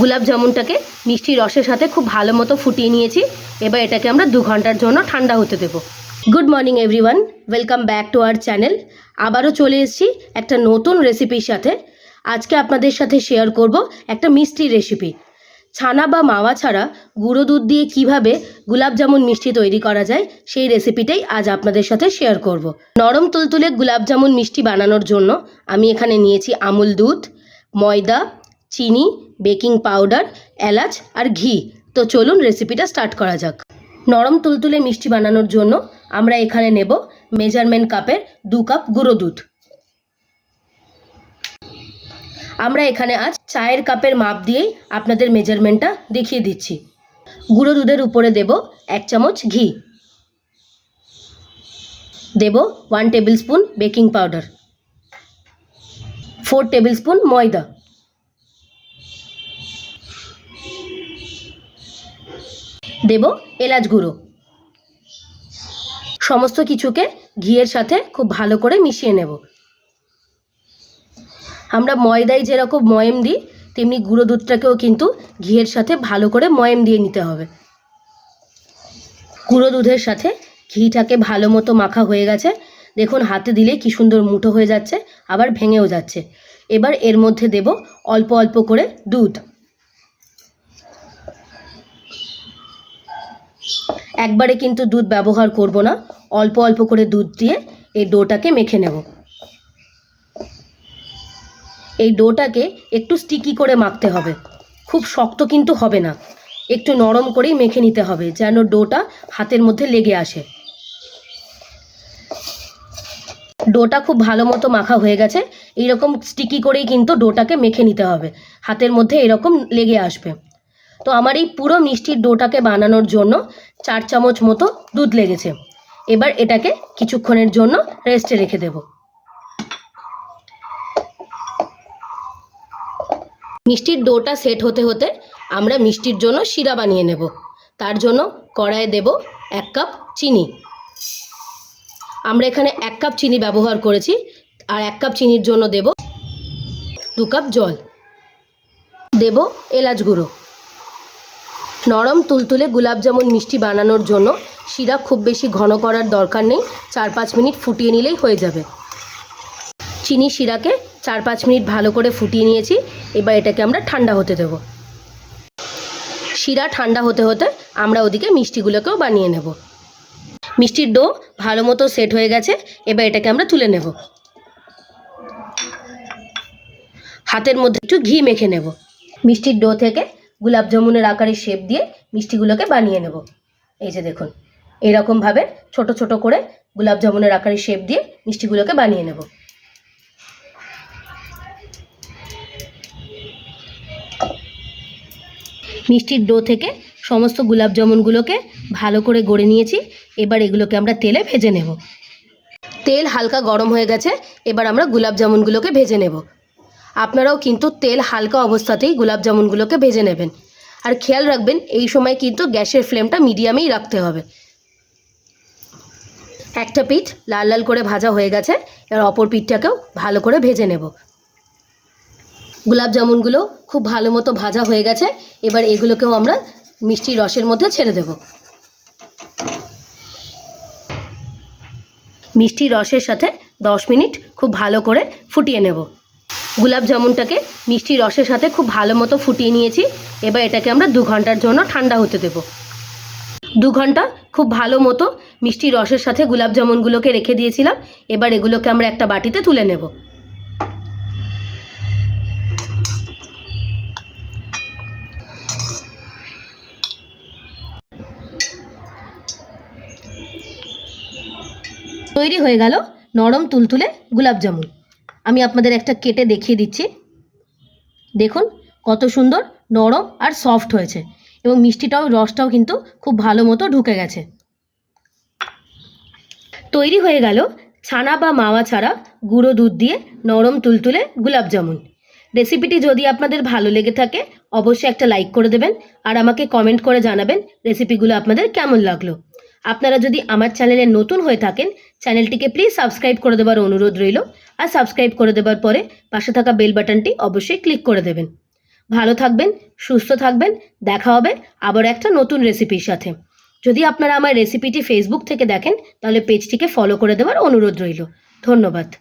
গোলাপ জামুনটাকে মিষ্টি রসের সাথে খুব ভালো মতো ফুটিয়ে নিয়েছি। এবার এটাকে আমরা দু ঘণ্টার জন্য ঠান্ডা হতে দেবো। Good morning everyone welcome back to our channel আবারও চলে এসেছি একটা নতুন রেসিপির সাথে। আজকে আপনাদের সাথে শেয়ার করব একটা মিষ্টি রেসিপি ছানা বা মাওয়া ছাড়া গুঁড়ো দুধ দিয়ে কীভাবে গুলাব জামুন মিষ্টি তৈরি করা যায়, সেই রেসিপিটাই আজ আপনাদের সাথে শেয়ার করব। নরম তুলতুলে গুলাব জামুন মিষ্টি বানানোর জন্য আমি এখানে নিয়েছি আমুল দুধ, ময়দা, চিনি বেকিং পাউডার, এলাচ আর ঘি। তো চলুন রেসিপিটা স্টার্ট করা যাক। নরম তুলতুলে মিষ্টি বানানোর জন্য আমরা এখানে নেব মেজারমেন্ট কাপের দু কাপ গুঁড়ো দুধ। আমরা এখানে আজ চায়ের কাপের মাপ দিয়েই আপনাদের মেজারমেন্টটা দেখিয়ে দিচ্ছি। গুঁড়ো দুধের উপরে দেব এক চামচ ঘি। দেব one tablespoon baking powder four tablespoon ময়দা। দেব এলাচ গুঁড়ো। সমস্ত কিছুকে ঘিয়ের সাথে খুব ভালো করে মিশিয়ে নেব। আমরা ময়দায় যেরকম ময়েম দিই, তেমনি গুঁড়ো দুধটাকেও কিন্তু ঘিয়ের সাথে ভালো করে ময়েম দিয়ে নিতে হবে। গুঁড়ো দুধের সাথে ঘিটাকে ভালো মতো মাখা হয়ে গেছে। দেখুন, হাতে দিলে কি সুন্দর মুঠো হয়ে যাচ্ছে, আবার ভেঙেও যাচ্ছে। এবার এর মধ্যে দেব অল্প অল্প করে দুধ। একবারে কিন্তু দুধ ব্যবহার করব না। অল্প অল্প করে দুধ দিয়ে এই ডোটাকে মেখে নেব। এই ডোটাকে একটু স্টিকি করে মাখতে হবে। খুব শক্ত কিন্তু হবে না। একটু নরম করেই মেখে নিতে হবে যেন ডোটা হাতের মধ্যে লেগে আসে। ডোটা খুব ভালো মতো মাখা হয়ে গেছে। এইরকম স্টিকি করেই কিন্তু ডোটাকে মেখে নিতে হবে। হাতের মধ্যে এরকম লেগে আসবে। তো আমার এই পুরো মিষ্টির ডোটাকে বানানোর জন্য চার চামচ মতো দুধ লেগেছে। এবার এটাকে কিছুক্ষণের জন্য রেস্টে রেখে দেব। মিষ্টির ডোটা সেট হতে হতে আমরা মিষ্টির জন্য শিরা বানিয়ে নেব। তার জন্য কড়াইয়ে দেব এক কাপ চিনি। আমরা এখানে এক কাপ চিনি ব্যবহার করেছি আর এক কাপ চিনির জন্য দেব দু কাপ জল। দেব এলাচ গুঁড়ো। নরম তুলতুলে গুলাব জামুন মিষ্টি বানানোর জন্য শিরা খুব বেশি ঘন করার দরকার নেই, চার পাঁচ মিনিট ফুটিয়ে নিলেই হয়ে যাবে। চিনি শিরাকে চার পাঁচ মিনিট ভালো করে ফুটিয়ে নিয়েছি, এবার এটাকে আমরা ঠান্ডা হতে দেব। শিরা ঠান্ডা হতে হতে আমরা ওদিকে মিষ্টিগুলোকেও বানিয়ে নেব। মিষ্টির ডো ভালো মতো সেট হয়ে গেছে, এবার এটাকে আমরা তুলে নেব। হাতের মধ্যে একটু ঘি মেখে নেব। মিষ্টির ডো থেকে গোলাপ জামুনের আকারে শেপ দিয়ে মিষ্টিগুলোকে বানিয়ে নেব। এই যে দেখুন এরকমভাবে ছোট ছোট করে গোলাপ জামুনের আকারে শেপ দিয়ে মিষ্টিগুলোকে বানিয়ে নেব। মিষ্টির ডো থেকে সমস্ত গোলাপ জামুনগুলোকে ভালো করে গড়ে নিয়েছি, এবার এগুলোকে আমরা তেলে ভেজে নেব। তেল হালকা গরম হয়ে গেছে, এবার আমরা গোলাপ জামুনগুলোকে ভেজে নেব। আপনারাও কিন্তু তেল হালকা অবস্থাতেই গোলাপ জামুনগুলোকে ভেজে নেবেন। আর খেয়াল রাখবেন, এই সময় কিন্তু গ্যাসের ফ্লেমটা মিডিয়ামেই রাখতে হবে। একটা পিঠ লাল লাল করে ভাজা হয়ে গেছে, এবার অপর পিঠটাকেও ভালো করে ভেজে নেব। গোলাপ জামুনগুলো খুব ভালো মতো ভাজা হয়ে গেছে, এবার এগুলোকেও আমরা মিষ্টি রসের মধ্যে ছেড়ে দেব। মিষ্টি রসের সাথে দশ মিনিট খুব ভালো করে ফুটিয়ে নেব। গোলাপ জামুনটাকে মিষ্টি রসের সাথে খুব ভালো মতো ফুটিয়ে নিয়েছি। এবার এটাকে আমরা দু ঘণ্টার জন্য ঠান্ডা হতে দেব। দু ঘণ্টা খুব ভালো মতো মিষ্টি রসের সাথে গোলাপ জামুনগুলোকে রেখে দিয়েছিলাম। এবার এগুলোকে আমরা একটা বাটিতে তুলে নেব। তৈরি হয়ে গেল নরম তুলতুলে গোলাপ জামুন। আমি আপনাদের একটা কেটে দেখিয়ে দিচ্ছি। দেখুন, কত সুন্দর, নরম আর সফট হয়েছে এবং মিষ্টিটাও, রসটাও কিন্তু খুব ভালো মতো ঢুকে গেছে। তৈরি হয়ে গেল ছানা বা মাওয়া ছাড়া গুঁড়ো দুধ দিয়ে নরম তুলতুলে গোলাপ জামুন। রেসিপিটি যদি আপনাদের ভালো লেগে থাকে, অবশ্যই একটা লাইক করে দেবেন আর আমাকে কমেন্ট করে জানাবেন রেসিপিগুলো আপনাদের কেমন লাগল। আপনারা যদি আমার চ্যানেলে নতুন হয়ে থাকেন চ্যানেলটিকে প্লিজ সাবস্ক্রাইব করে দেওয়ার অনুরোধ রইল। আর সাবস্ক্রাইব করে দেওয়ার পরে পাশে থাকা বেল বাটনটি অবশ্যই ক্লিক করে দেবেন। ভালো থাকবেন, সুস্থ থাকবেন, দেখা হবে আবার একটা নতুন রেসিপির সাথে। যদি আপনারা আমার রেসিপিটি ফেসবুক থেকে দেখেন, তাহলে পেজটিকে ফলো করে দেওয়ার অনুরোধ রইল। ধন্যবাদ।